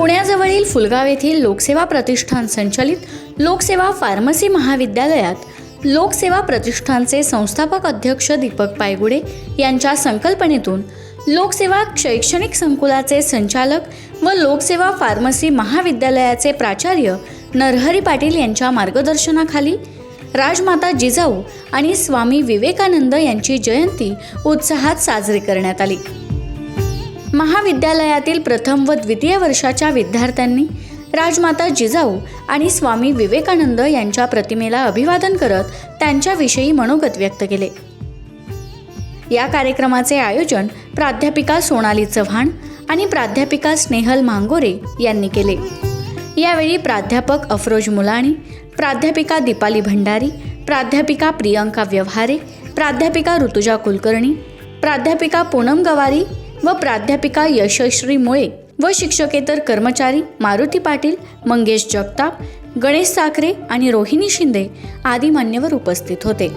पुण्याजवळील फुलगाव येथील लोकसेवा प्रतिष्ठान संचलित लोकसेवा फार्मसी महाविद्यालयात लोकसेवा प्रतिष्ठानचे संस्थापक अध्यक्ष दीपक पायगुडे यांच्या संकल्पनेतून लोकसेवा शैक्षणिक संकुलाचे संचालक व लोकसेवा फार्मसी महाविद्यालयाचे प्राचार्य नरहरी पाटील यांच्या मार्गदर्शनाखाली राजमाता जिजाऊ आणि स्वामी विवेकानंद यांची जयंती उत्साहात साजरी करण्यात आली. महाविद्यालयातील प्रथम व द्वितीय वर्षाच्या विद्यार्थ्यांनी राजमाता जिजाऊ आणि स्वामी विवेकानंद यांच्या प्रतिमेला अभिवादन करत त्यांच्याविषयी मनोगत व्यक्त केले. या कार्यक्रमाचे आयोजन प्राध्यापिका सोनाली चव्हाण आणि प्राध्यापिका स्नेहल मांगोरे यांनी केले. यावेळी प्राध्यापक अफरोज मुलाणी प्राध्यापिका दीपाली भंडारी प्राध्यापिका प्रियंका व्यवहारे प्राध्यापिका ऋतुजा कुलकर्णी प्राध्यापिका पूनम गवारी व प्राध्यापिका यशश्री मुळे व शिक्षकेतर कर्मचारी मारुती पाटील मंगेश जगताप गणेश साखरे आणि रोहिणी शिंदे आदी मान्यवर उपस्थित होते.